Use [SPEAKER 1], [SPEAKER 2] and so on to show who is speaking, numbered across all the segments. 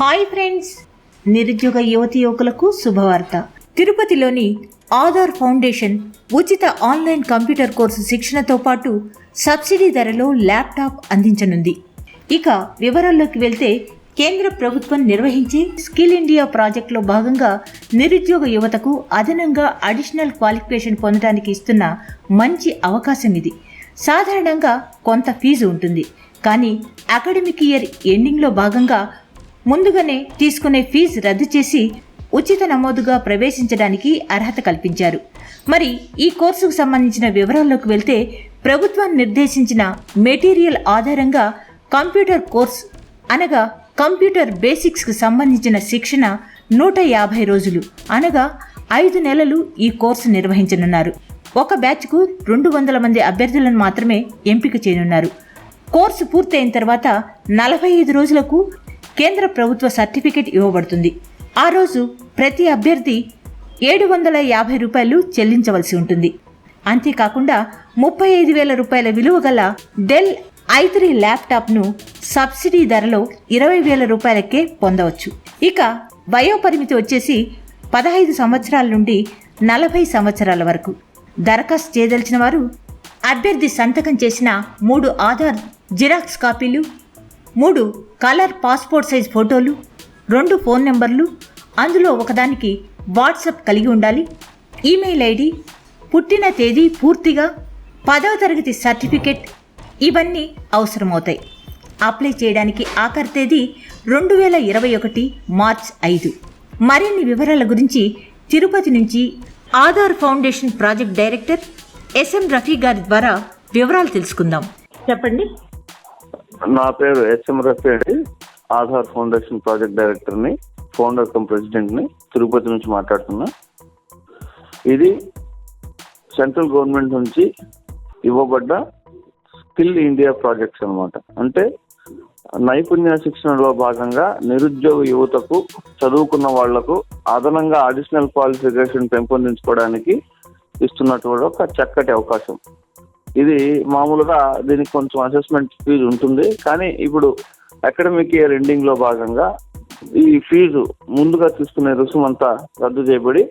[SPEAKER 1] Hi friends. నిరుద్యోగ యువతి యువకులకు శుభవార్త. తిరుపతిలోని ఆధార్ ఫౌండేషన్ ఉచిత ఆన్లైన్ కంప్యూటర్ కోర్సు శిక్షణతో పాటు సబ్సిడీ ధరలో ల్యాప్టాప్ అందించనుంది. ఇక వివరాల్లోకి వెళ్తే కేంద్ర ప్రభుత్వం నిర్వహించే స్కిల్ ఇండియా ప్రాజెక్టులో భాగంగా నిరుద్యోగ యువతకు అదనంగా అడిషనల్ క్వాలిఫికేషన్ పొందడానికి ఇస్తున్న మంచి అవకాశం ఇది. సాధారణంగా కొంత ఫీజు ఉంటుంది. కానీ అకాడమిక్ ఇయర్ ఎండింగ్లో భాగంగా ముందుగానే తీసుకునే ఫీజు రద్దు చేసి ఉచిత నమోదుగా ప్రవేశించడానికి అర్హత కల్పించారు. మరి ఈ కోర్సుకు సంబంధించిన వివరాల్లోకి వెళ్తే ప్రభుత్వం నిర్దేశించిన మెటీరియల్ ఆధారంగా కంప్యూటర్ కోర్స్ అనగా కంప్యూటర్ బేసిక్స్కు సంబంధించిన శిక్షణ నూట యాభై రోజులు అనగా ఐదు నెలలు ఈ కోర్సు నిర్వహించనున్నారు. ఒక బ్యాచ్కు రెండు వందల మంది అభ్యర్థులను మాత్రమే ఎంపిక చేయనున్నారు. కోర్సు పూర్తయిన తర్వాత నలభై ఐదు రోజులకు కేంద్ర ప్రభుత్వ సర్టిఫికెట్ ఇవ్వబడుతుంది. ఆ రోజు ప్రతి అభ్యర్థి ఏడు వందల యాభై రూపాయలు చెల్లించవలసి ఉంటుంది. అంతేకాకుండా ముప్పై ఐదు వేల రూపాయల విలువ గల డెల్ ఐ త్రీ ల్యాప్టాప్ను సబ్సిడీ ధరలో ఇరవై వేల రూపాయలకే పొందవచ్చు. ఇక వయోపరిమితి వచ్చేసి పదహైదు సంవత్సరాల నుండి నలభై సంవత్సరాల వరకు. దరఖాస్తు చేయదలిచిన వారు అభ్యర్థి సంతకం చేసిన మూడు ఆధార్ జిరాక్స్ కాపీలు మూడు కలర్ పాస్పోర్ట్ సైజ్ ఫోటోలు రెండు ఫోన్ నెంబర్లు అందులో ఒకదానికి వాట్సాప్ కలిగి ఉండాలి. ఈమెయిల్ ఐడి పుట్టిన తేదీ పూర్తిగా పదవ తరగతి సర్టిఫికెట్ ఇవన్నీ అవసరమవుతాయి. అప్లై చేయడానికి ఆఖరి తేదీ రెండు వేల ఇరవై ఒకటి మార్చ్ ఐదు. మరిన్ని వివరాల గురించి తిరుపతి నుంచి Aadhaar foundation project director SM Rafi గారి ద్వారా వివరాలు తెలుసుకుందాం. చెప్పండి.
[SPEAKER 2] నా పేరు హెచ్ఎం రఫీ అండి ఆధార్ ఫౌండేషన్ ప్రాజెక్ట్ డైరెక్టర్ని ఫౌండర్ కమ్ ప్రెసిడెంట్ని తిరుపతి నుంచి మాట్లాడుతున్నా. ఇది సెంట్రల్ గవర్నమెంట్ నుంచి ఇవ్వబడ్డ స్కిల్ ఇండియా ప్రాజెక్ట్స్ అన్నమాట. అంటే నైపుణ్య శిక్షణలో భాగంగా నిరుద్యోగ యువతకు చదువుకున్న వాళ్ళకు అదనంగా అడిషనల్ క్వాలిఫికేషన్ పెంపొందించుకోవడానికి ఇస్తున్నటువంటి ఒక చక్కటి అవకాశం. ఇది మామూలుగా దీనికి కొంచెం అసెస్మెంట్ ఫీజు ఉంటుంది. కానీ ఇప్పుడు అకాడమిక్ ఇయర్ ఎండింగ్లో భాగంగా ఈ ఫీజు ముందుగా తీసుకునే రుసుము అంతా రద్దు చేయబడి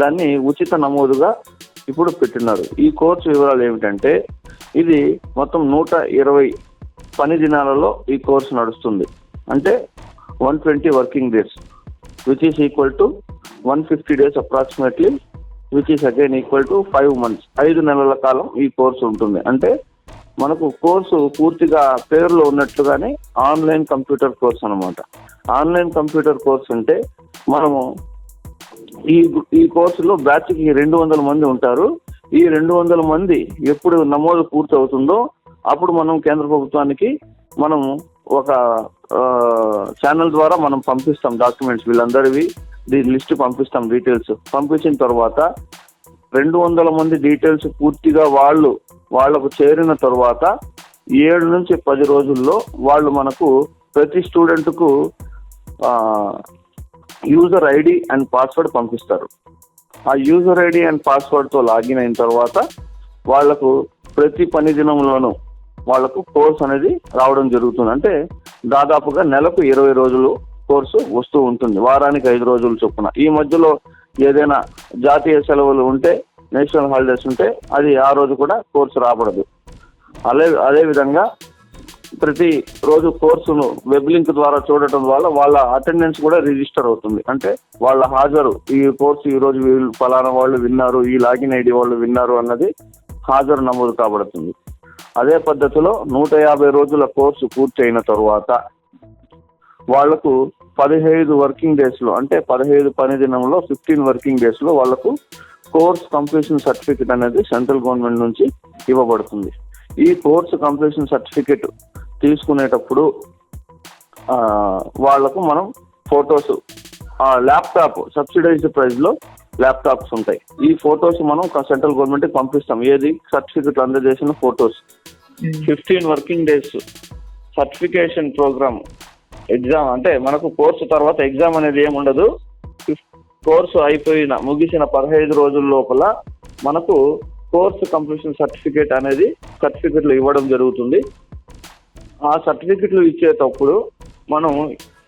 [SPEAKER 2] దాన్ని ఉచిత నమోదుగా ఇప్పుడు పెట్టినారు. ఈ కోర్సు వివరాలు ఏమిటంటే ఇది మొత్తం నూట ఇరవై పని దినాలలో ఈ కోర్సు నడుస్తుంది. అంటే one twenty working days which is equal to one fifty days approximately which is again equal to five months ఐదు నెలల కాలం ఈ కోర్సు ఉంటుంది. అంటే మనకు కోర్సు పూర్తిగా పేరులో ఉన్నట్లుగానే ఆన్లైన్ కంప్యూటర్ కోర్స్ అన్నమాట. ఆన్లైన్ కంప్యూటర్ కోర్స్ అంటే మనము ఈ ఈ కోర్సులో బ్యాచ్కి రెండు వందల మంది ఉంటారు. ఈ రెండు వందల మంది ఎప్పుడు నమోదు పూర్తి అవుతుందో అప్పుడు మనం కేంద్ర ప్రభుత్వానికి మనము ఒక ఛానల్ ద్వారా మనం పంపిస్తాం డాక్యుమెంట్స్ వీళ్ళందరివి. దీని లిస్ట్ పంపిస్తాం డీటెయిల్స్. పంపించిన తర్వాత రెండు వందల మంది డీటెయిల్స్ పూర్తిగా వాళ్ళు వాళ్ళకు చేరిన తర్వాత ఏడు నుంచి పది రోజుల్లో వాళ్ళు మనకు ప్రతి స్టూడెంట్కు యూజర్ ఐడి అండ్ పాస్వర్డ్ పంపిస్తారు. ఆ యూజర్ ఐడి అండ్ పాస్వర్డ్తో లాగిన్ అయిన తర్వాత వాళ్ళకు ప్రతి పని దినంలోనూ వాళ్ళకు కోర్స్ అనేది రావడం జరుగుతుంది. అంటే దాదాపుగా నెలకు ఇరవై రోజులు కోర్సు వస్తూ ఉంటుంది. వారానికి ఐదు రోజులు చొప్పున. ఈ మధ్యలో ఏదైనా జాతీయ సెలవులు ఉంటే నేషనల్ హాలిడేస్ ఉంటే అది ఆ రోజు కూడా కోర్సు రాబడదు. అదే అదే విధంగా ప్రతి రోజు కోర్సును వెబ్ లింక్ ద్వారా చూడటం వల్ల వాళ్ళ అటెండెన్స్ కూడా రిజిస్టర్ అవుతుంది. అంటే వాళ్ళ హాజరు ఈ కోర్సు ఈ రోజు వీళ్ళు ఫలానా వాళ్ళు విన్నారు ఈ లాగిన్ ఐడి వాళ్ళు విన్నారు అన్నది హాజరు నమోదు కాబడుతుంది. అదే పద్ధతిలో నూట యాభై రోజుల కోర్సు పూర్తి అయిన తరువాత వాళ్ళకు పదిహేడు వర్కింగ్ డేస్లో అంటే పదిహేడు పని దినంలో ఫిఫ్టీన్ వర్కింగ్ డేస్లో వాళ్ళకు కోర్స్ కంప్లీషన్ సర్టిఫికెట్ అనేది సెంట్రల్ గవర్నమెంట్ నుంచి ఇవ్వబడుతుంది. ఈ కోర్సు కంప్లీషన్ సర్టిఫికెట్ తీసుకునేటప్పుడు వాళ్ళకు మనం ఫొటోస్ ల్యాప్టాప్ సబ్సిడైజ్డ్ ప్రైస్లో ల్యాప్టాప్స్ ఉంటాయి. ఈ ఫొటోస్ మనం సెంట్రల్ గవర్నమెంట్ పంపిస్తాం. ఏది? సర్టిఫికెట్ అందజేసిన photos. Fifteen working days certification programme exam అంటే మనకు కోర్సు తర్వాత ఎగ్జామ్ అనేది ఏమి ఉండదు. కోర్సు అయిపోయిన ముగిసిన పదహైదు రోజుల లోపల మనకు కోర్సు కంప్లీషన్ సర్టిఫికేట్ అనేది సర్టిఫికెట్లు ఇవ్వడం జరుగుతుంది. ఆ సర్టిఫికెట్లు ఇచ్చేటప్పుడు మనం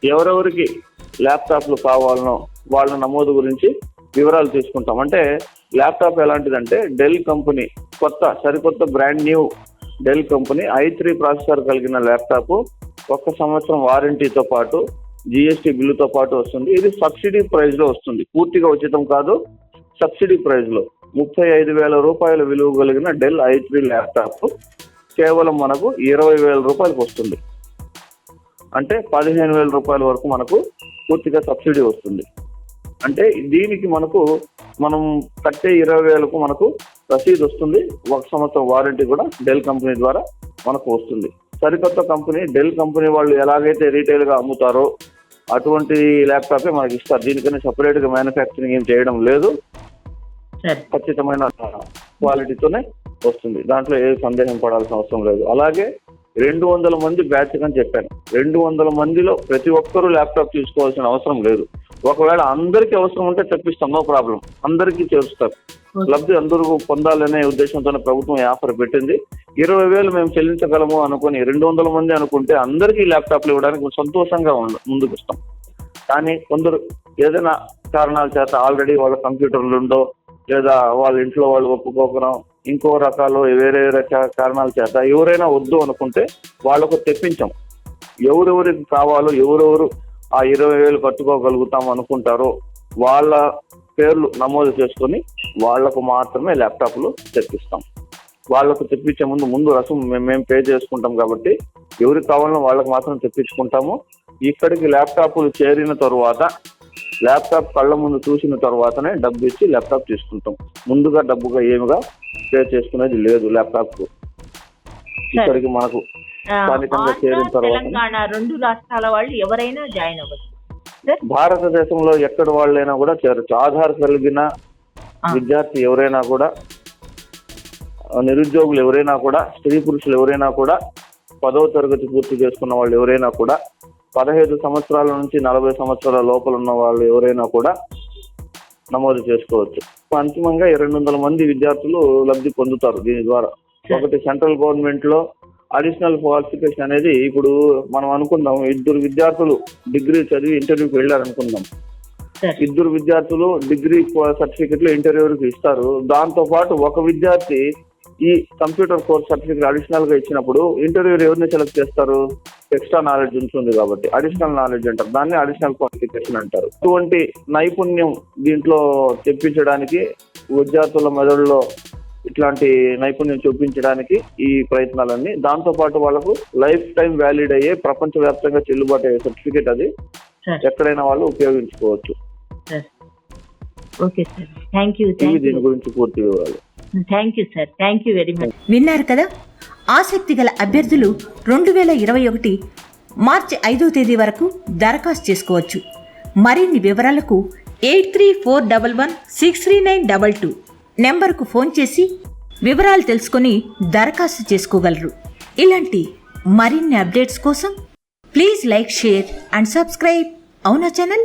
[SPEAKER 2] ఎవరెవరికి ల్యాప్టాప్లు కావాలనో వాళ్ళ నమోదు గురించి వివరాలు తీసుకుంటాం. అంటే ల్యాప్టాప్ ఎలాంటిదంటే డెల్ కంపెనీ కొత్త సరికొత్త brand new Dell company i three processor కలిగిన ల్యాప్టాప్. ఒక్క సంవత్సరం వారంటీతో పాటు జిఎస్టీ బిల్లుతో పాటు వస్తుంది. ఇది సబ్సిడీ ప్రైస్లో వస్తుంది. పూర్తిగా ఉచితం కాదు సబ్సిడీ ప్రైస్లో ముప్పై ఐదు వేల రూపాయల విలువ కలిగిన డెల్ ఐ త్రీ ల్యాప్టాప్ కేవలం మనకు ఇరవై వేల రూపాయలకు వస్తుంది. అంటే పదిహేను వేల రూపాయల వరకు మనకు పూర్తిగా సబ్సిడీ వస్తుంది. అంటే దీనికి మనకు మనం కట్టే ఇరవై వేలకు మనకు రసీదు వస్తుంది. ఒక సంవత్సరం వారంటీ కూడా డెల్ కంపెనీ ద్వారా మనకు వస్తుంది. సరికొత్త కంపెనీ డెల్ కంపెనీ వాళ్ళు ఎలాగైతే రీటైల్గా అమ్ముతారో అటువంటి ల్యాప్టాపే మనకి ఇస్తారు. దీనికన్నా సెపరేట్గా మ్యానుఫ్యాక్చరింగ్ ఏం చేయడం లేదు. ఖచ్చితమైన క్వాలిటీతోనే వస్తుంది. దాంట్లో ఏ సందేహం పడాల్సిన అవసరం లేదు. అలాగే రెండు వందల మంది బ్యాచ్ అని చెప్పాను. రెండు వందల మందిలో ప్రతి ఒక్కరూ ల్యాప్టాప్ తీసుకోవాల్సిన అవసరం లేదు. ఒకవేళ అందరికీ అవసరం ఉంటే తెప్పిస్తాం నో ప్రాబ్లం. అందరికీ చేరుస్తారు. లబ్ధి అందరూ పొందాలనే ఉద్దేశంతోనే ప్రభుత్వం ఆఫర్ పెట్టింది. ఇరవై వేలు మేము చెల్లించగలము అనుకుని రెండు వందల మంది అనుకుంటే అందరికీ ల్యాప్టాప్లు ఇవ్వడానికి సంతోషంగా ఉండ ముందుకు వస్తాం కానీ కొందరు ఏదైనా కారణాల చేత ఆల్రెడీ వాళ్ళ కంప్యూటర్లు ఉండో లేదా వాళ్ళ ఇంట్లో వాళ్ళు ఒప్పుకోకడం ఇంకో రకాలు వేరే రకాల కారణాల చేత ఎవరైనా వద్దు అనుకుంటే వాళ్ళకు తెప్పించాం. ఎవరెవరికి కావాలో ఎవరెవరు ఆ ఇరవై వేలు కట్టుకోగలుగుతాం అనుకుంటారో వాళ్ళ పేర్లు నమోదు చేసుకొని వాళ్ళకు మాత్రమే ల్యాప్టాప్లు తెప్పిస్తాం. వాళ్ళకు తెప్పించే ముందు ముందు రసం మేము మేము పే చేసుకుంటాం కాబట్టి ఎవరికి కావాలనో వాళ్ళకి మాత్రం తెప్పించుకుంటాము. ఇక్కడికి ల్యాప్టాప్లు చేరిన తరువాత ల్యాప్టాప్ కళ్ళ ముందు చూసిన తర్వాతనే డబ్బు ఇచ్చి ల్యాప్టాప్ తీసుకుంటాం. ముందుగా డబ్బుగా ఏమిగా పే చేసుకునేది లేదు ల్యాప్టాప్ ఇక్కడికి మనకు స్థానికంగా చేరిన తర్వాత-
[SPEAKER 1] తెలంగాణ రెండు రాష్ట్రాల వాళ్ళు ఎవరైనా జాయిన్ అవ్వచ్చు.
[SPEAKER 2] భారతదేశంలో ఎక్కడ వాళ్ళైనా కూడా చేరొచ్చు. ఆధార్ కలిగిన. విద్యార్థి ఎవరైనా కూడా నిరుద్యోగులు ఎవరైనా కూడా స్త్రీ పురుషులు ఎవరైనా కూడా పదవ తరగతి పూర్తి చేసుకున్న వాళ్ళు ఎవరైనా కూడా పదహైదు సంవత్సరాల నుంచి నలభై సంవత్సరాల లోపల ఉన్న వాళ్ళు ఎవరైనా కూడా నమోదు చేసుకోవచ్చు. అంతిమంగా రెండు వందల మంది విద్యార్థులు లబ్ధి పొందుతారు దీని ద్వారా. ఒకటి సెంట్రల్ గవర్నమెంట్లో అడిషనల్ క్వాలిఫికేషన్ అనేది ఇప్పుడు మనం అనుకుందాం ఇద్దరు విద్యార్థులు డిగ్రీ చదివి ఇంటర్వ్యూకి వెళ్ళారు అనుకుందాం. ఇద్దరు విద్యార్థులు డిగ్రీ సర్టిఫికెట్లు ఇంటర్వ్యూకి ఇస్తారు. దాంతో పాటు ఒక విద్యార్థి ఈ కంప్యూటర్ కోర్స్ సర్టిఫికెట్ అడిషనల్గా ఇచ్చినప్పుడు ఇంటర్వ్యూ ఎవరిని సెలెక్ట్ చేస్తారు? ఎక్స్ట్రా నాలెడ్జ్ ఉంటుంది కాబట్టి. అడిషనల్ నాలెడ్జ్ అంటారు. దాన్ని అడిషనల్ క్వాలిఫికేషన్ అంటారు. ఇటువంటి నైపుణ్యం దీంట్లో తెప్పించడానికి విద్యార్థుల మెదడులో ఇట్లాంటి నైపుణ్యం చూపించడానికి ఈ ప్రయత్నాలన్నీ. దాంతో పాటు వాళ్ళకు లైఫ్ టైం వ్యాలిడ్ అయ్యే ప్రపంచవ్యాప్తంగా చెల్లుబాటు అయ్యే సర్టిఫికేట్ అది ఎక్కడైనా వాళ్ళు ఉపయోగించుకోవచ్చు.
[SPEAKER 1] Sir. Okay sir. Thank you
[SPEAKER 2] దీని గురించి పూర్తి వివరాలు.
[SPEAKER 1] Thank you sir. Thank you very much. విన్నారు కదా? ఆసక్తి గల అభ్యర్థులు రెండు వేల ఇరవై ఒకటి మార్చి ఐదో తేదీ వరకు దరఖాస్తు చేసుకోవచ్చు. మరిన్ని వివరాలకు eight three four double one six three nine double two. నెంబర్కు ఫోన్ చేసి వివరాలు తెలుసుకొని దరఖాస్తు చేసుకోగలరు. ఇలాంటి మరిన్ని అప్డేట్స్ కోసం please like share and subscribe. అవునా ఛానల్?